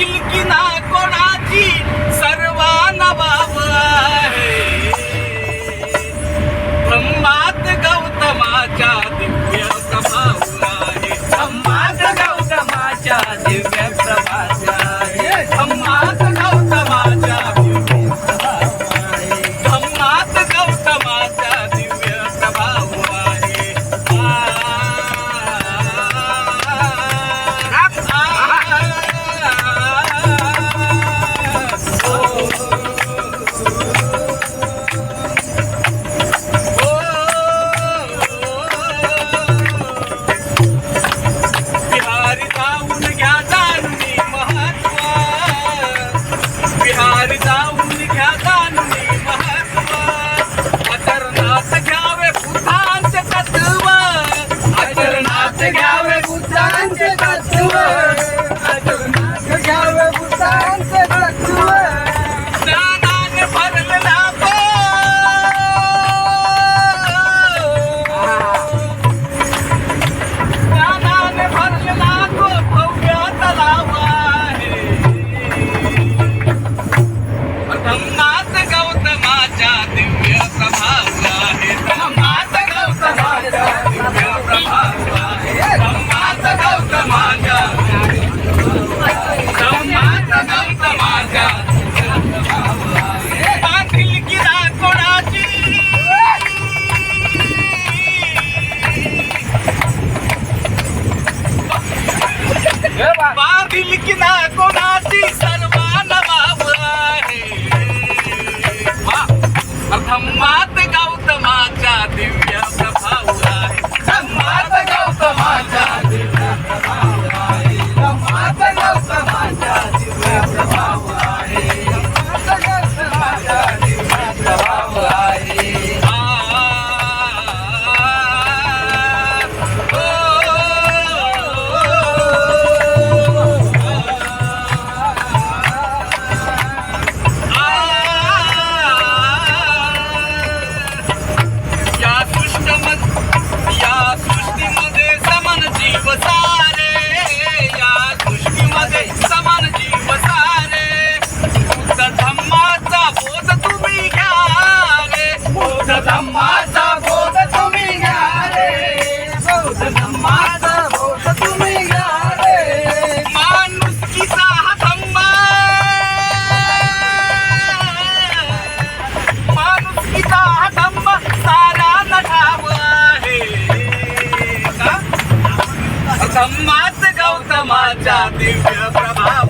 फिलकिना कोणाची सर्वांना बाब आहे. ब्रह्मात गौतमाच्या दिव्य समाहून आहे. ब्रह्मात गौतमाच्या दिव्य हार जाऊन घ्या जाणून जाति प्रभाव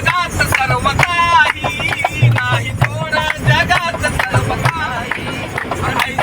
जगात सर्व काही नाही कोण जगात सर्व काही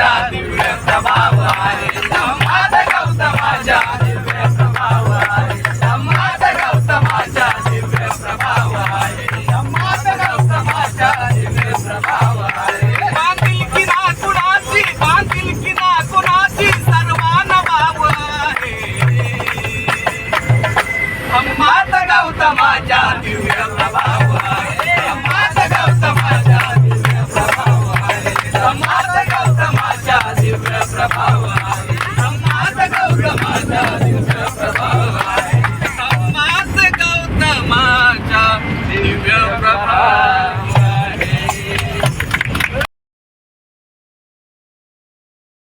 माझा दिव्य प्रभाव आहे. धम्मात गौतमाच्या दिव्य प्रभाव आहे. धम्मात गौतमाच्या दिव्य प्रभाव आहे. धम्मात गौतमाच्या दिव्य प्रभाव आहे. बांधील की कुणाची बांधील की कुणाची सर्वांना भाव आहे. धम्मात गौतमाच्या दिव्य